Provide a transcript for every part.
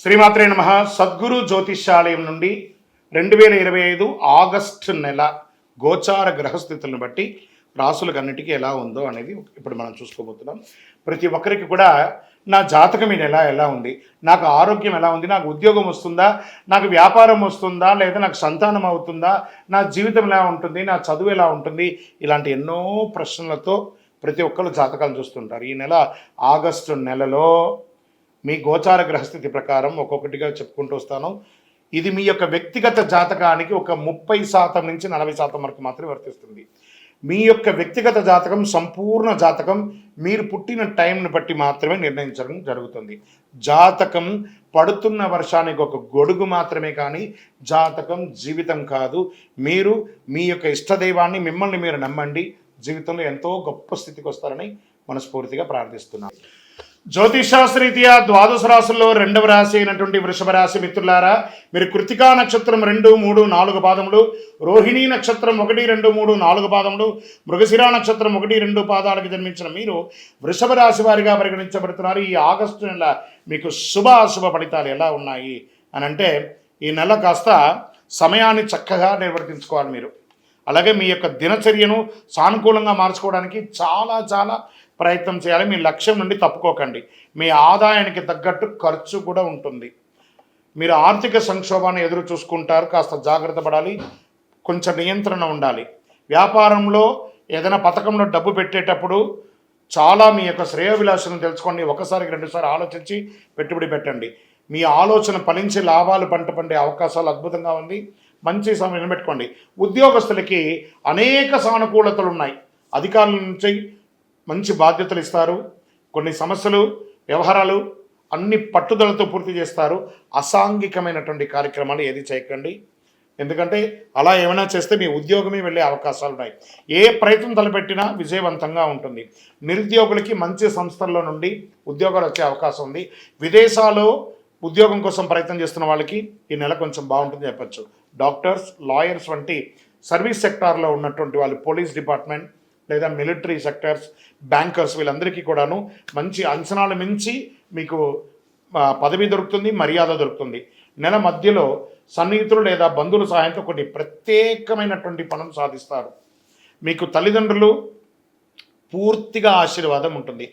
శ్రీమాత్రే నమ. సద్గురు జ్యోతిష్యాలయం నుండి రెండు వేల ఇరవై ఐదు ఆగస్టు నెల గోచార గ్రహస్థితులను బట్టి రాసులకు అన్నిటికీ ఎలా ఉందో అనేది ఇప్పుడు మనం చూసుకోబోతున్నాం. ప్రతి ఒక్కరికి కూడా నా జాతకం ఈ నెల ఎలా ఉంది? నాకు ఆరోగ్యం ఎలా ఉంది? నాకు ఉద్యోగం వస్తుందా? నాకు వ్యాపారం వస్తుందా? లేదా నాకు సంతానం అవుతుందా? నా జీవితం ఎలా ఉంటుంది? నా చదువు ఎలా ఉంటుంది? ఇలాంటి ఎన్నో ప్రశ్నలతో ప్రతి ఒక్కరు జాతకాలు చూస్తుంటారు. ఈ నెల ఆగస్టు నెలలో మీ గోచార గ్రహస్థితి ప్రకారం ఒక్కొక్కటిగా చెప్పుకుంటూ వస్తాను. ఇది మీ యొక్క వ్యక్తిగత జాతకానికి ఒక ముప్పై శాతం నుంచి నలభై శాతం వరకు మాత్రమే వర్తిస్తుంది. మీ యొక్క వ్యక్తిగత జాతకం సంపూర్ణ జాతకం మీరు పుట్టిన టైంని బట్టి మాత్రమే నిర్ణయించడం జరుగుతుంది. జాతకం పడుతున్న వర్షానికి ఒక గొడుగు మాత్రమే కానీ జాతకం జీవితం కాదు. మీరు మీ యొక్క ఇష్టదైవాన్ని మిమ్మల్ని మీరు నమ్మండి. జీవితంలో ఎంతో గొప్ప స్థితికి వస్తారని మనస్ఫూర్తిగా ప్రార్థిస్తున్నాను. జ్యోతిషాస్త్రీత్యా ద్వాదశ రాశుల్లో రెండవ రాశి అయినటువంటి వృషభ రాశి మిత్రులారా మీరు కృతికా నక్షత్రం రెండు మూడు నాలుగు పాదములు రోహిణీ నక్షత్రం ఒకటి రెండు మూడు నాలుగు పాదములు మృగశిరా నక్షత్రం ఒకటి రెండు పాదాలకు జన్మించిన మీరు వృషభ రాశి వారిగా పరిగణించబడుతున్నారు. ఈ ఆగస్టు నెల మీకు శుభ అశుభ ఫలితాలు ఎలా ఉన్నాయి అని అంటే ఈ నెల కాస్త సమయాన్ని చక్కగా నిర్వర్తించుకోవాలి మీరు. అలాగే మీ యొక్క దినచర్యను సానుకూలంగా మార్చుకోవడానికి చాలా చాలా ప్రయత్నం చేయాలి. మీ లక్ష్యం నుండి తప్పుకోకండి. మీ ఆదాయానికి తగ్గట్టు ఖర్చు కూడా ఉంటుంది. మీరు ఆర్థిక సంక్షోభాన్ని ఎదురు చూసుకుంటారు. కాస్త జాగ్రత్త పడాలి. కొంచెం నియంత్రణ ఉండాలి. వ్యాపారంలో ఏదైనా పథకంలో డబ్బు పెట్టేటప్పుడు చాలా మీ యొక్క శ్రేయోభిలాషను తెలుసుకోండి. ఒకసారికి రెండుసార్లు ఆలోచించి పెట్టుబడి పెట్టండి. మీ ఆలోచన ఫలించి లాభాలు పంట పండే అవకాశాలు అద్భుతంగా ఉంది. మంచి సమయం పెట్టుకోండి ఉద్యోగస్తులకి అనేక సానుకూలతలు ఉన్నాయి. అధికారుల నుంచి మంచి బాధ్యతలు ఇస్తారు. కొన్ని సమస్యలు వ్యవహారాలు అన్ని పట్టుదలతో పూర్తి చేస్తారు. అసాంఘికమైనటువంటి కార్యక్రమాలు ఏది చేయకండి. ఎందుకంటే అలా ఏమైనా చేస్తే మీ ఉద్యోగమే వెళ్ళే అవకాశాలు ఉన్నాయి. ఏ ప్రయత్నం తలపెట్టినా విజయవంతంగా ఉంటుంది. నిరుద్యోగులకి మంచి సంస్థల్లో నుండి ఉద్యోగాలు వచ్చే అవకాశం ఉంది. విదేశాల్లో ఉద్యోగం కోసం ప్రయత్నం చేస్తున్న వాళ్ళకి ఈ నెల కొంచెం బాగుంటుంది చెప్పచ్చు. డాక్టర్స్ లాయర్స్ వంటి సర్వీస్ సెక్టార్లో ఉన్నటువంటి వాళ్ళు పోలీస్ డిపార్ట్మెంట్ లేదా మిలిటరీ సెక్టర్స్ బ్యాంకర్స్ వీళ్ళందరికీ కూడాను మంచి అంచనాలు మించి మీకు పదవి దొరుకుతుంది మర్యాద దొరుకుతుంది. నెల మధ్యలో సన్నిహితులు లేదా బంధువుల సహాయంతో కొన్ని ప్రత్యేకమైనటువంటి పనులు సాధిస్తారు. మీకు తల్లిదండ్రులు పూర్తిగా ఆశీర్వాదం ఉంటుంది.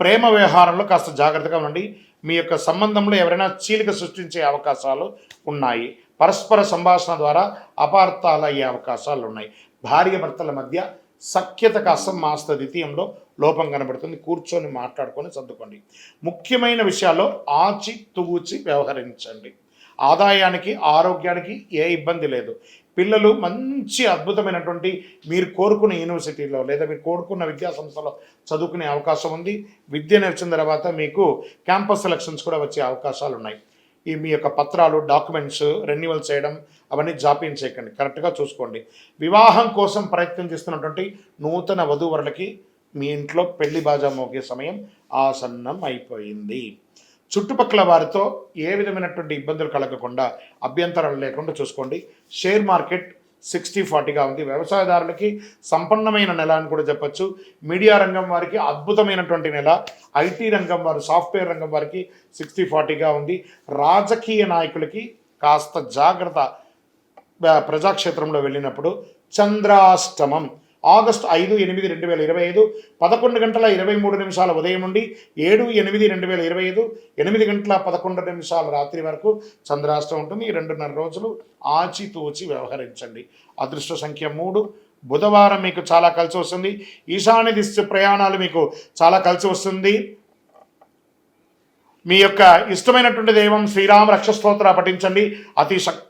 ప్రేమ వ్యవహారంలో కాస్త జాగ్రత్తగా ఉండండి. మీ యొక్క సంబంధంలో ఎవరైనా చీలిక సృష్టించే అవకాశాలు ఉన్నాయి. పరస్పర సంభాషణ ద్వారా అపార్థాలు అయ్యే అవకాశాలు ఉన్నాయి. భార్య భర్తల మధ్య సఖ్యత కాస్త మాస్త ద్వితీయంలో లోపం కనబడుతుంది. కూర్చొని మాట్లాడుకొని సర్దుకోండి. ముఖ్యమైన విషయాల్లో ఆచి తూచి వ్యవహరించండి. ఆదాయానికి ఆరోగ్యానికి ఏ ఇబ్బంది లేదు. పిల్లలు మంచి అద్భుతమైనటువంటి మీరు కోరుకున్న యూనివర్సిటీలో లేదా మీరు కోరుకున్న విద్యా సంస్థలో చదువుకునే అవకాశం ఉంది. విద్య నేర్చిన తర్వాత మీకు క్యాంపస్ సెలక్షన్స్ కూడా వచ్చే అవకాశాలు ఉన్నాయి ఈ మీ యొక్క పత్రాలు డాక్యుమెంట్స్ రెన్యువల్ చేయడం అవన్నీ జాప్యం చేయకండి. కరెక్ట్గా చూసుకోండి. వివాహం కోసం ప్రయత్నం చేస్తున్నటువంటి నూతన వధూవరులకి మీ ఇంట్లో పెళ్ళి బాజా మోగే సమయం ఆసన్నం అయిపోయింది. చుట్టుపక్కల వారితో ఏ విధమైనటువంటి ఇబ్బందులు కలగకుండా అభ్యంతరాలు లేకుండా చూసుకోండి. షేర్ మార్కెట్ సిక్స్టీ ఫార్టీగా ఉంది. వ్యవసాయదారులకి సంపన్నమైన నెల అని కూడా చెప్పొచ్చు. మీడియా రంగం వారికి అద్భుతమైనటువంటి నెల. ఐటీ రంగం వారు సాఫ్ట్వేర్ రంగం వారికి సిక్స్టీ ఫార్టీగా ఉంది. రాజకీయ నాయకులకి కాస్త జాగ్రత్త ప్రజాక్షేత్రంలో వెళ్ళినప్పుడు చంద్రాష్టమం. ఆగస్టు ఐదు ఎనిమిది రెండు వేల ఇరవై ఐదు పదకొండు గంటల ఇరవై మూడు నిమిషాల ఉదయం నుండి ఏడు ఎనిమిది రెండు వేల ఇరవై ఐదు ఎనిమిది గంటల పదకొండు నిమిషాల రాత్రి వరకు చంద్రాష్టం ఉంటుంది. ఈ రెండున్నర రోజులు ఆచితూచి వ్యవహరించండి. అదృష్ట సంఖ్య మూడు. బుధవారం మీకు చాలా కలిసి వస్తుంది. ఈశాన్య దిశ ప్రయాణాలు మీకు చాలా కలిసి వస్తుంది. మీ యొక్క ఇష్టమైనటువంటి దైవం శ్రీరామ రక్ష స్తోత్ర పఠించండి. అతి శక్తి